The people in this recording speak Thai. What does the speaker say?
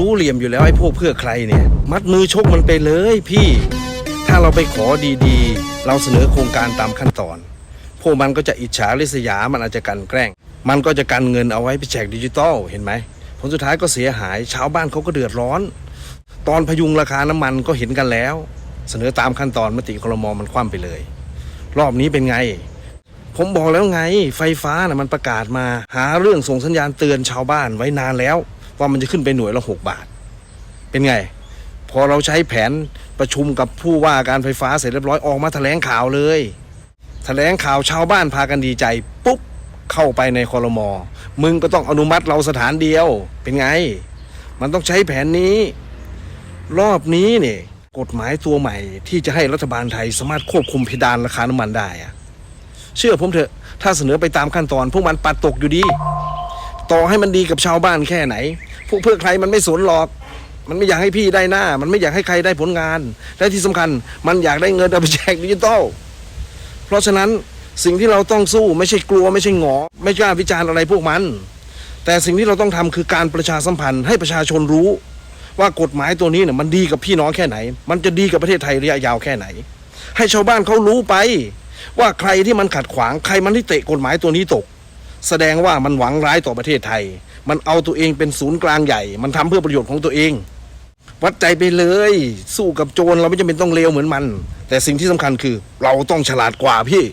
รู้เหลี่ยมอยู่แล้วไอ้พวกเพื่อใครเนี่ย มัดมือชกมันไปเลยพี่ ถ้าเราไปขอดีๆ เราเสนอโครงการตามขั้นตอน พวกมันก็จะอิจฉาริษยามันอาจจะกันแกล้ง มันก็จะกันเงินเอาไว้ไปแจกดิจิตอลเห็นไหมผลสุดท้ายก็เสียหายชาวบ้านเขาก็เดือดร้อน ตอนพยุงราคาน้ำมันก็เห็นกันแล้ว เสนอตามขั้นตอนมติครมอมันคว่ำไปเลย รอบนี้เป็นไง ผมบอกแล้วไง ไฟฟ้านะ่ะมันประกาศมา หาเรื่องส่งสัญญาณเตือนชาวบ้านไว้นานแล้ว ว่ามันจะขึ้นไปหน่วยละหกบาท เป็นไง พอเราใช้แผนประชุมกับผู้ว่าการไฟฟ้าเสร็จเรียบร้อยออกมาแถลงข่าวเลยแถลงข่าวชาวบ้านพากันดีใจ ปุ๊บ เข้าไปในคอรมอมึงก็ต้องอนุมัติเราสถานเดียว เป็นไง มันต้องใช้แผนนี้ รอบนี้เนี่ยกฎหมายตัวใหม่ที่จะให้รัฐบาลไทยสามารถควบคุมเพดานราคาน้ำมันได้อะเชื่อผมเถอะถ้าเสนอไปตามขั้นตอน พวกมันปัดตกอยู่ดี ต่อให้มันดีกับชาวบ้านแค่ไหน พวกเพื่อใครมันไม่สนหรอก มันไม่อยากให้พี่ได้หน้า มันไม่อยากให้ใครได้ผลงาน และที่สำคัญ มันอยากได้เงินเอาไปแจกดิจิตอลเพราะฉะนั้นสิ่งที่เราต้องสู้ไม่ใช่กลัวไม่ใช่หงอ ไม่กล้าวิจารณ์อะไรพวกมัน แต่สิ่งที่เราต้องทำคือการประชาสัมพันธ์ให้ประชาชนรู้ ว่ากฎหมายตัวนี้เนี่ยมันดีกับพี่น้องแค่ไหน มันจะดีกับประเทศไทยระยะยาวแค่ไหน ให้ชาวบ้านเขารู้ไป ว่าใครที่มันขัดขวางใครมันที่เตะกฎหมายตัวนี้ตก แสดงว่ามันหวังร้ายต่อประเทศไทย มันเอาตัวเองเป็นศูนย์กลางใหญ่ มันทำเพื่อประโยชน์ของตัวเอง วัดใจไปเลย สู้กับโจรเราไม่จำเป็นต้องเลวเหมือนมัน แต่สิ่งที่สำคัญคือ เราต้องฉลาดกว่าพี่